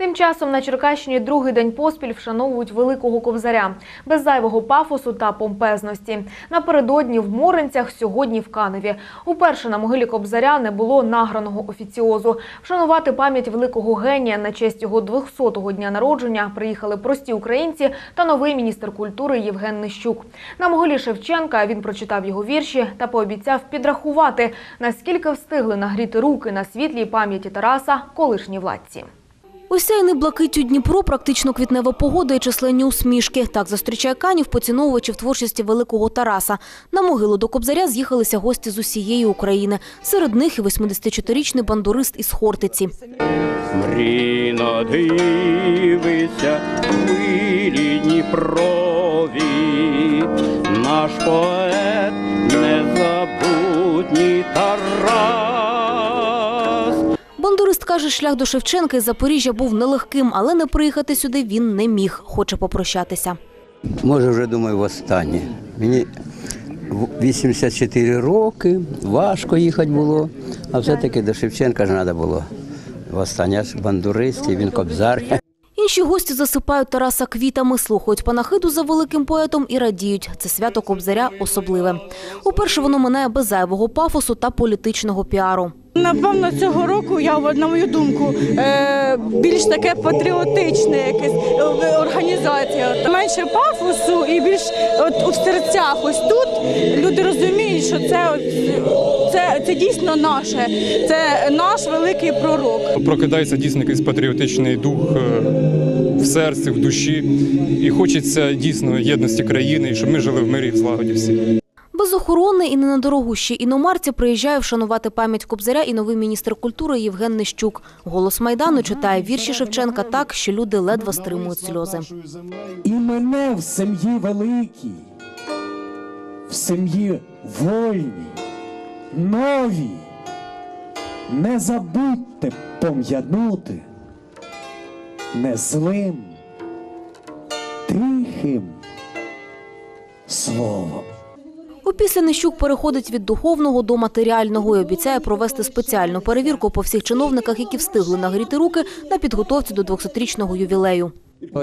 Тим часом на Черкащині другий день поспіль вшановують великого ковзаря без зайвого пафосу та помпезності. Напередодні в Моринцях, сьогодні в Каневі. Уперше на могилі кобзаря не було награного офіціозу. Вшанувати пам'ять великого генія на честь його 200-го дня народження приїхали прості українці та новий міністр культури Євген Нищук. На могилі Шевченка він прочитав його вірші та пообіцяв підрахувати, наскільки встигли нагріти руки на світлій пам'яті Тараса колишні владці. Осяяний блакиттю Дніпро, практично квітнева погода і численні усмішки. Так зустрічає канів поціновувачів творчості великого Тараса. На могилу до Кобзаря з'їхалися гості з усієї України. Серед них і 84-річний бандурист із Хортиці. Мріно дивиться хвилі Дніпрові, наш поет незабутній Тарас. Бандурист каже, шлях до Шевченка із Запоріжжя був нелегким, але не приїхати сюди він не міг. Хоче попрощатися. Може, вже думаю, востаннє. Мені в- 84 роки, важко їхати було, а все-таки до Шевченка ж треба було. Востаннє ж бандурист, і він кобзар. Інші гості засипають Тараса квітами, слухають панахиду за великим поетом і радіють. Це свято Кобзаря особливе. Уперше воно минає без зайвого пафосу та політичного піару. Напевно, цього року я на мою думку е, більш таке патріотичне, якесь е, організація. Менше пафосу і більш от у серцях. Ось тут люди розуміють, що це, це, це дійсно наше, це наш великий пророк. прокидається дійсно якийсь патріотичний дух е, в серці, в душі. І хочеться дійсно єдності країни, і щоб ми жили в мирі і в злагоді всі. Без охорони і не на дорогущій іномарці приїжджає вшанувати пам'ять Кобзаря і новий міністр культури Євген Нищук. Голос Майдану читає вірші Шевченка так, що люди ледве стримують сльози. І мене в сім'ї великій, в сім'ї вольній, новій. Не забудьте пом'янути не злим, тихим словом. Опісля Нищук переходить від духовного до матеріального і обіцяє провести спеціальну перевірку по всіх чиновниках, які встигли нагріти руки на підготовці до 200-річного ювілею.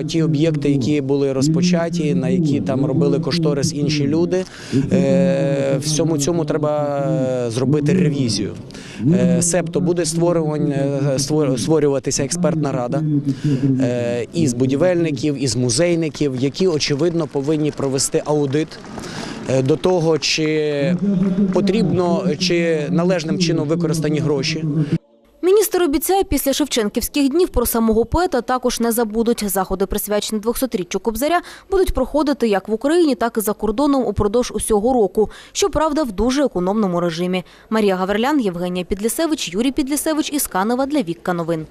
Ті об'єкти, які були розпочаті, на які там робили кошторис інші люди, е, всьому цьому треба е, зробити ревізію. Е, Себто буде створюватися експертна рада із будівельників, із музейників, які очевидно повинні провести аудит. Е, До того, чи потрібно, чи належним чином використані гроші, Міністр обіцяє, після Шевченківських днів про самого поета також не забудуть. Заходи, присвячені 200-річчю Кобзаря, будуть проходити як в Україні, так і за кордоном упродовж усього року. Щоправда, в дуже економному режимі. Марія Гаверлян, Євгенія Підлісевич, Юрій Підлісевич із Канева для Вікка Новин.